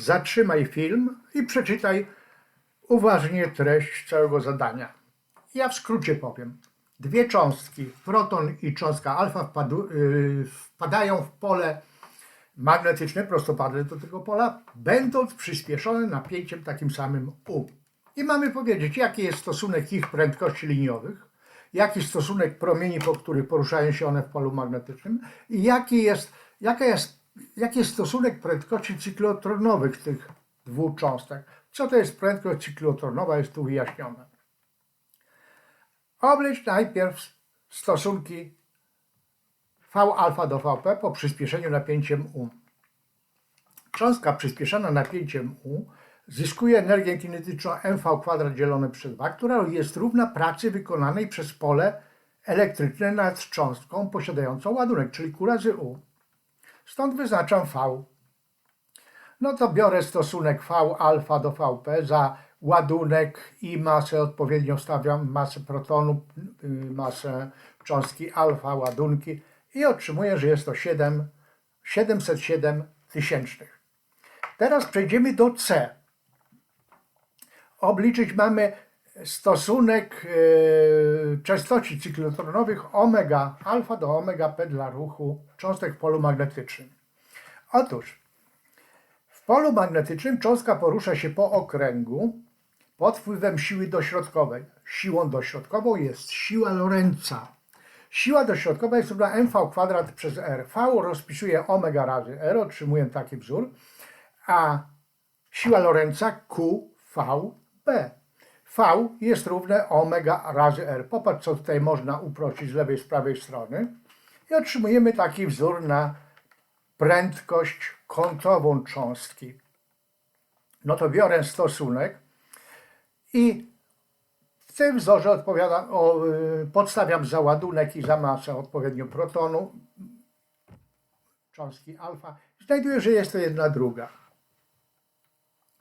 zatrzymaj film i przeczytaj uważnie treść całego zadania. Ja w skrócie powiem. Dwie cząstki, proton i cząstka alfa wpadu, yy, wpadają w pole magnetyczne, prostopadle do tego pola, będąc przyspieszone napięciem takim samym U. I mamy powiedzieć, jaki jest stosunek ich prędkości liniowych, jaki stosunek promieni, po których poruszają się one w polu magnetycznym i jaki jest, jaka jest, jaki jest stosunek prędkości cyklotronowych tych dwóch cząstek. Co to jest prędkość cyklotronowa, jest tu wyjaśnione. Oblicz najpierw stosunki V alfa do Vp po przyspieszeniu napięciem U. Cząstka przyspieszona napięciem U zyskuje energię kinetyczną mv kwadrat dzielone przez 2, która jest równa pracy wykonanej przez pole elektryczne nad cząstką posiadającą ładunek, czyli Q razy U. Stąd wyznaczam V. No to biorę stosunek V alfa do Vp za ładunek i masę odpowiednio stawiam masę protonu, y, masę cząstki alfa, ładunki i otrzymuję, że jest to 7, 707 tysięcznych. Teraz przejdziemy do C. Obliczyć mamy stosunek e, częstości cyklotronowych omega alfa do omega p dla ruchu cząstek w polu magnetycznym. Otóż w polu magnetycznym cząstka porusza się po okręgu pod wpływem siły dośrodkowej. Siłą dośrodkową jest siła Lorenza. Siła dośrodkowa jest równa mv kwadrat przez r. V rozpisuje omega razy r, otrzymuję taki wzór, a siła Lorenza QVB. V jest równe omega razy r. Popatrz, co tutaj można uprościć z lewej, z prawej strony. I otrzymujemy taki wzór na prędkość kątową cząstki. No to biorę stosunek i w tym wzorze odpowiadam, o, y, podstawiam za ładunek i za masę odpowiednio protonu, cząstki alfa. Znajduję, że jest to jedna druga.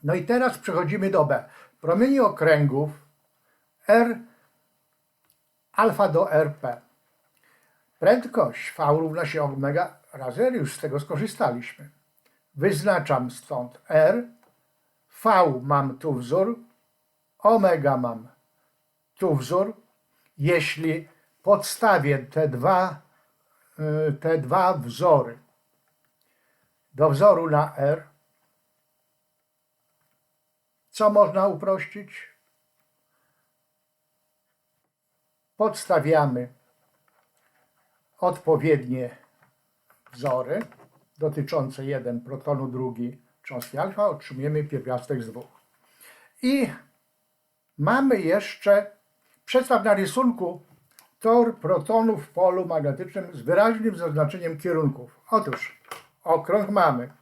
No i teraz przechodzimy do B. Promieni okręgów R alfa do RP. Prędkość V równa się omega razy R, już z tego skorzystaliśmy. Wyznaczam stąd R, V mam tu wzór, omega mam tu wzór. Jeśli podstawię te dwa, y, te dwa wzory do wzoru na R, co można uprościć? Podstawiamy odpowiednie wzory dotyczące jeden protonu, drugi cząstki alfa, otrzymujemy pierwiastek z dwóch. I mamy jeszcze, przedstaw na rysunku tor protonów w polu magnetycznym z wyraźnym zaznaczeniem kierunków. Otóż okrąg mamy.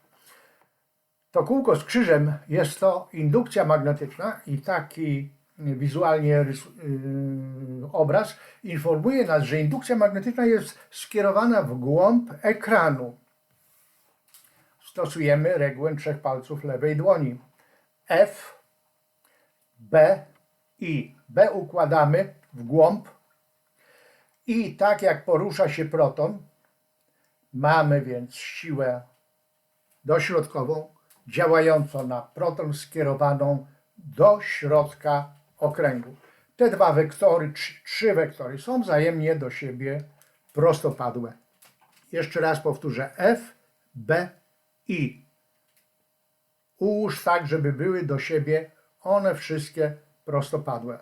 To kółko z krzyżem jest to indukcja magnetyczna i taki wizualnie rys- yy, obraz informuje nas, że indukcja magnetyczna jest skierowana w głąb ekranu. Stosujemy regułę trzech palców lewej dłoni. F, B, I. B układamy w głąb i tak jak porusza się proton, mamy więc siłę dośrodkową działającą na proton skierowaną do środka okręgu. Te dwa wektory, trzy, wektory są wzajemnie do siebie prostopadłe. Jeszcze raz powtórzę F, B, I. Ułóż tak, żeby były do siebie one wszystkie prostopadłe.